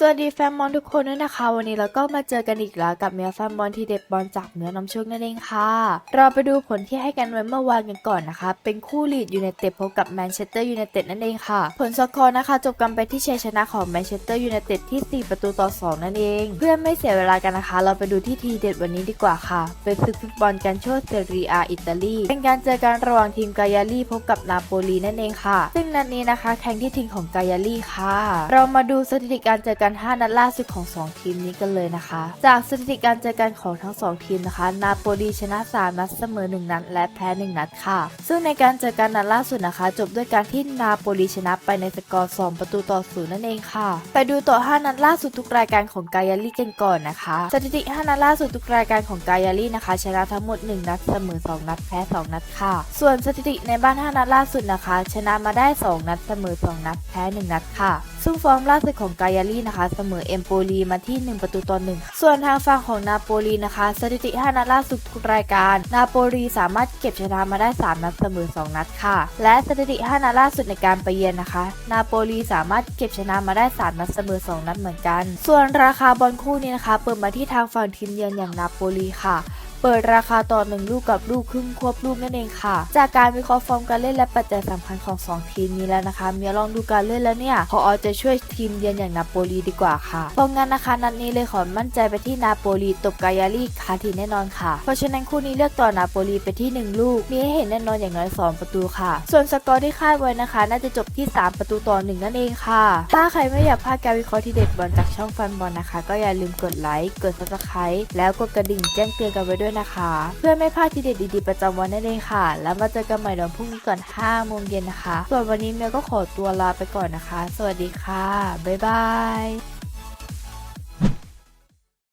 สวัสดีแฟนบอลทุกคนด้วยนะคะ วันนี้เราก็มาเจอกันอีกแล้วกับเมียแฟนบอลทีเด็ดบอลจากเนื้อน้ำโชคนั่นเองค่ะ เราไปดูผลที่ให้กันไว้เมื่อวานกันก่อนนะคะ เป็นคู่ลีดยูไนเต็ดพบกับแมนเชสเตอร์ยูไนเต็ดนั่นเองค่ะ ผลสกอร์นะคะ จบกันไปที่ชัยชนะของแมนเชสเตอร์ยูไนเต็ดที่ 4 ประตูต่อ 2 นั่นเอง เพื่อไม่เสียเวลากันนะคะ เราไปดูที่ทีเด็ดวันนี้ดีกว่าค่ะ เป็นศึกฟุตบอลกันโชว์เซเรียอิตาลีเป็นการเจอกันระหว่างทีมกายาลีพบกับนาโปลีนั่นเองค่ะซึ่ง นัดนี้นะคะ แข่งที่ทีมของกายาลี่ค่ะ เรามาดูสถิติการเจอกัน 5 นัดล่าสุดของ 2 ทีมนี้กันเลยนะคะ จากสถิติการเจอกันของทั้ง 2 ทีมนะคะ นาโปลีชนะ 3 นัดเสมอ 1 นัด และแพ้ 1 นัดค่ะ ซึ่งในการเจอกันนัดล่าสุดนะคะ จบด้วยการที่นาโปลีชนะไปในสกอร์ 2 ประตูต่อศูนย์นั่นเองค่ะ ไปดูต่อ 5 นัดล่าสุดทุกรายการของกายาลี่กันก่อนนะคะ สถิติ 5 นัดล่าสุดทุกรายการของกายาลี่นะคะ ชนะทั้งหมด 1 นัดเสมอ 2 นัด แพ้ 2 นัดค่ะ ส่วนสถิติในบ้าน 5 นัดล่าสุดนะคะ ชนะมาได้2 นัดเสมอ 2 นัด แพ้ 1 นัดค่ะ ซึ่งฟอร์มล่าสุดของกายาลีนะคะ เสมอเอมโปลีมาที่ 1 ประตูต่อ1ส่วนทางฝั่งของนาโปลีนะคะ สถิติ 5 นัดล่าสุดทุกรายการ นาโปลีสามารถเก็บชนะมาได้ 3 นัดเสมอ 2 นัดค่ะ และสถิติ 5 นัดล่าสุดในการไปเยือนนะคะ นาโปลีสามารถเก็บชนะมาได้ 3 นัดเสมอ 2 นัดเหมือนกัน ส่วนราคาบอลคู่นี้นะคะ เปิดมาที่ทางฝั่งทีมเยือนอย่างนาโปลีค่ะ เปิดราคาต่อหนึ่งลูกกับลูกครึ่งควบลูกนั่นเองค่ะ จากการวิเคราะห์ฟอร์มการเล่นและปัจจัยสำคัญของ 2 ทีมนี้แล้วนะคะ เมียลองดูการเล่นแล้วเนี่ยขออาใจะช่วยทีมเยือนอย่างนาโปลีดีกว่าค่ะเพราะงั้นนะคะนัดนี้เลยขอมั่นใจไปที่นาโปลีตบกายาลีคาทีแน่นอนค่ะ เพราะฉะนั้นคู่นี้เลือกต่อนาโปลีไปที่ 1 ลูก มีให้เห็นแน่นอนอย่างน้อย 2 ประตูค่ะ ส่วนสกอร์ที่คาดไว้นะคะ น่าจะจบที่ 3 ประตูต่อ 1 นั่นเองค่ะ ถ้าใครไม่อยากพลาดการวิเคราะห์ที่เด็ดบอลจากช่องฟันบอลนะคะ ก็อย่าลืมกดไลค์ กด subscribe แล้วกดกระดิ่งแจ้งเตือนกันไว้ด้วยนะคะ เพื่อไม่พลาดทีเด็ดดีๆประจำวันนั่นเองค่ะ แล้วมาเจอกันใหม่วันพรุ่งนี้ก่อน5โมงเย็นนะคะ ส่วนวันนี้เมลก็ขอตัวลาไปก่อนนะคะ สวัสดีค่ะ บ๊ายบาย